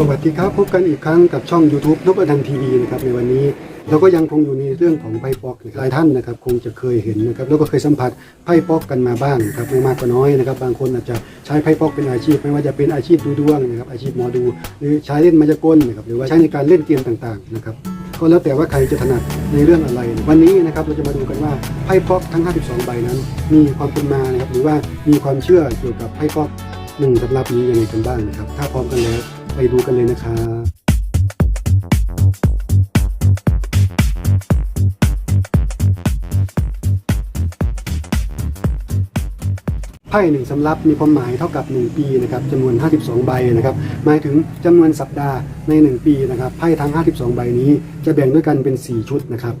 สวัสดีครับพบกันอีกครั้งกับช่อง YouTube นบดันทีวีนะครับในวันนี้เราก็ยังคงอยู่ในเรื่องของไพ่ปอกหลายท่านนะครับ คงจะเคยเห็นนะครับแล้วก็เคยสัมผัสไพ่ปอกกันมาบ้างนะครับไม่มากก็น้อยนะครับ บางคนอาจจะใช้ไพ่ปอกเป็นอาชีพ ไม่ว่าจะเป็นอาชีพดูดวงนะครับอาชีพหมอดู หรือใช้เล่นมายากลนะครับหรือว่าใช้ในการเล่นเกมต่างๆนะครับก็แล้วแต่ว่าใครจะถนัดในเรื่องอะไร วันนี้นะครับเราจะมาดูกันว่าไพ่ปอกทั้ง 52 ใบนั้น มีความเป็นมานะครับหรือว่ามีความเชื่อเกี่ยวกับไพ่ปอกหนึ่งสำหรับนี้ยังไงกันบ้างนะครับถ้าพร้อมกันแล้ว ไปดูกันเลยนะครับไพ่หนึ่งสำรับมีความหมายเท่ากับ 1 ปีนะครับจำนวน 52 ใบนะครับหมายถึงจำนวนสัปดาห์ใน 1 ปีนะครับไพ่ทั้ง 52 ใบนี้จะแบ่งด้วยกันเป็น 4 ชุดนะครับ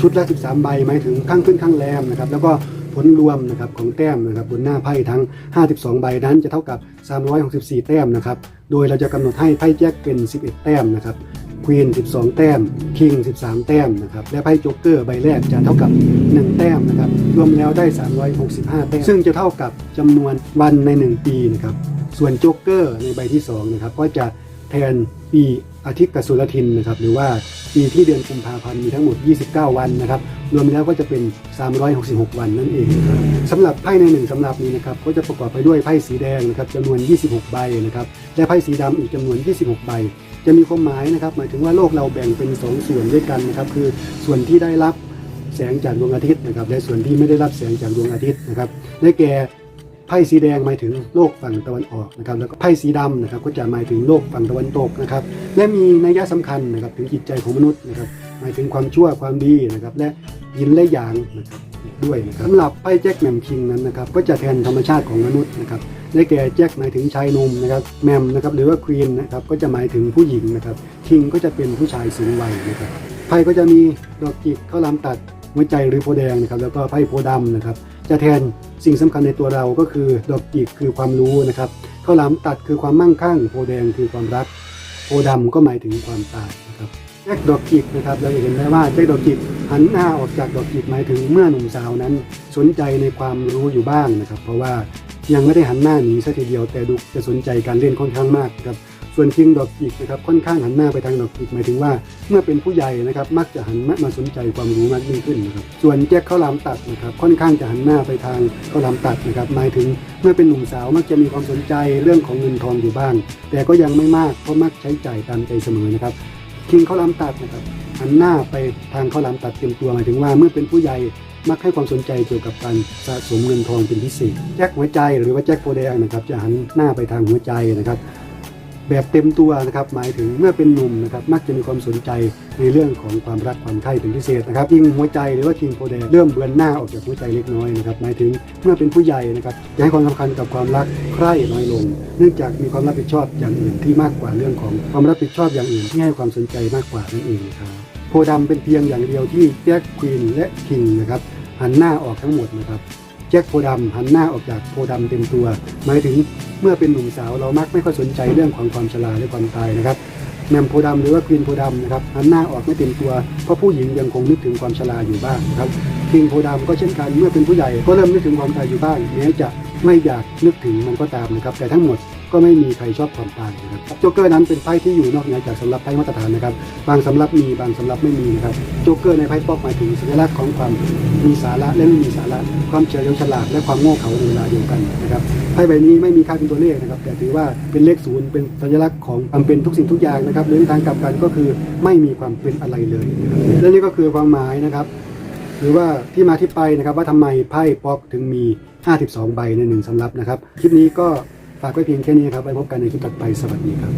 ชุดละ 13 ใบหมายถึงข้างขึ้นข้างแรมนะครับแล้วก็ ผลรวมนะครับของแต้มนะครับบนหน้าไพ่ทั้ง 52 ใบนั้นจะเท่ากับ 364 แต้มนะครับ โดยเราจะกำหนดให้ไพ่แจ็คเป็น 11 แต้มนะครับควีน12 แต้มคิง 13 แต้มนะครับและไพ่โจ๊กเกอร์ใบแรกจะเท่ากับ 1 แต้มนะครับรวมแล้วได้ 365 แต้ม ซึ่งจะเท่ากับจำนวนวันใน 1 ปีนะครับส่วนโจ๊กเกอร์ในใบที่2นะครับก็จะ แทนปีอาทิตย์กับสุรทินนะครับหรือว่าปีที่เดือนกุมภาพันธ์มีทั้งหมด 29 วันนะครับรวมแล้วก็จะเป็น 366 วันนั่นเองนะครับสำหรับไพ่ในหนึ่งสำหรับนี้นะครับก็จะประกอบไปด้วยไพ่สีแดงนะครับจำนวน 26 ใบนะครับและไพ่สีดำอีกจำนวน 26 ใบ จะมีความหมายนะครับหมายถึงว่าโลกเราแบ่งเป็นสองส่วนด้วยกันนะครับคือส่วนที่ได้รับแสงจากดวงอาทิตย์นะครับและส่วนที่ไม่ได้รับแสงจากดวงอาทิตย์นะครับได้แก่ ไพ่สีแดงหมายถึงโลกฝั่งตะวันออกนะครับแล้วก็ไพ่สีดำนะครับก็จะหมายถึงโลกฝั่งตะวันตกนะครับและมีนัยยะสำคัญนะครับถึงจิตใจของมนุษย์นะครับหมายถึงความชั่วความดีนะครับและยินและหยางนะครับด้วยนะครับสำหรับไพ่แจ็คแมมคิงนั้นนะครับก็จะแทนธรรมชาติของมนุษย์นะครับได้แก่แจ็คหมายถึงชายหนุ่มนะครับแมมนะครับหรือว่าควีนนะครับก็จะหมายถึงผู้หญิงนะครับคิงก็จะเป็นผู้ชายสูงวัยนะครับไพ่ก็จะมีดอกจิกข้าวลามตัด หัวใจหรือโพแดงนะครับแล้วก็ไพ่โพดำนะครับ จะแทนสิ่งสำคัญในตัวเราก็คือดอกจิกคือความรู้นะครับข้าวหลามตัดคือความมั่งคั่ง โพแดงคือความรัก โพดำก็หมายถึงความตายนะครับแจ็คดอกจิกนะครับเราจะเห็นได้ว่าแจ็คดอกจิกหันหน้าออกจากดอกจิกหมายถึงเมื่อหนุ่มสาวนั้น สนใจในความรู้อยู่บ้างนะครับ เพราะว่ายังไม่ได้หันหน้าหนีซะทีเดียวแต่ดูจะสนใจการเล่นค่อนข้างมากครับ ส่วนคิงดอกจิกนะครับค่อนข้างหันหน้าไปทางดอกจิกหมายถึงว่าเมื่อเป็นผู้ใหญ่นะครับมักจะหันมาสนใจความรู้มากยิ่งขึ้นนะครับส่วนแจ็คข้าวหลามตัดนะครับค่อนข้างจะหันหน้าไปทางข้าวหลามตัดนะครับหมายถึงเมื่อเป็นหนุ่มสาวมักจะมีความสนใจเรื่องของเงินทองอยู่บ้าง แต่ก็ยังไม่มากเพราะมักใช้จ่ายตามใจเสมอนะครับคิงข้าวหลามตัดนะครับหันหน้าไปทางข้าวหลามตัดเต็มตัวหมายถึงว่าเมื่อเป็นผู้ใหญ่มักให้ความสนใจเกี่ยวกับการสะสมเงินทองเป็นพิเศษ แจ็คหัวใจหรือว่าแจ็คโพแดงนะครับจะหันหน้าไปทางหัวใจนะครับ แบบเต็มตัวนะครับหมายถึงเมื่อเป็นหนุ่มนะครับมักจะมีความสนใจในเรื่องของความรักความใคร่เป็นพิเศษนะครับยิ่งหัวใจหรือว่าคิงโพแดงเริ่มเบือนหน้าออกจากหัวใจเล็กน้อยนะครับหมายถึงเมื่อเป็นผู้ใหญ่นะครับจะให้ความสำคัญกับความรักใคร่น้อยลง เนื่องจากมีความรับผิดชอบอย่างอื่นที่มากกว่าเรื่องของความรับผิดชอบอย่างอื่นที่ให้ความสนใจมากกว่านั่นเองครับโพธิ์ดำเป็นเพียงอย่างเดียวที่แจ็คควีนและคิงนะครับหันหน้าออกทั้งหมดนะครับ แจ็คโพดำหันหน้าออกจากโพดำเต็มตัว หมายถึงเมื่อเป็นหนุ่มสาวเรามักไม่ค่อยสนใจเรื่องของความชราและความตายนะครับแมมโพดำหรือว่าควีนโพดำนะครับหันหน้าออกไม่เต็มตัว เพราะผู้หญิงยังคงนึกถึงความชราอยู่บ้างนะครับคิงโพดำก็เช่นกันเมื่อเป็นผู้ใหญ่ก็เริ่มนึกถึงความตายอยู่บ้างแม้จะไม่อยากนึกถึงมันก็ตามนะครับแต่ทั้งหมด ก็ไม่มีใครชอบความตายนะครับโจ๊กเกอร์นั้นเป็นไพ่ที่อยู่นอกเหนือจากสำรับไพ่มาตรฐานนะครับ บางสำรับมีบางสำรับไม่มีนะครับโจ๊กเกอร์ในไพ่ป๊อกหมายถึงสัญลักษณ์ของความมีสาระและไม่มีสาระ ความเฉลียวฉลาดและความโง่เขลาในเวลาเดียวกันนะครับไพ่ใบนี้ไม่มีค่าเป็นตัวเลขนะครับ แต่ถือว่าเป็นเลขศูนย์เป็นสัญลักษณ์ของความเป็นทุกสิ่งทุกอย่างนะครับหรือในทางกลับกันก็คือไม่มีความเป็นอะไรเลยและนี่ก็คือความหมายนะครับหรือว่าที่มาที่ไปนะครับว่าทำไมไพ่ป๊อกถึงมี 52 ใบในหนึ่งสำรับนะครับคลิปนี้ก็ ฝากไว้เพียงแค่นี้ครับไว้พบกันในคลิปต่อไปสวัสดีครับ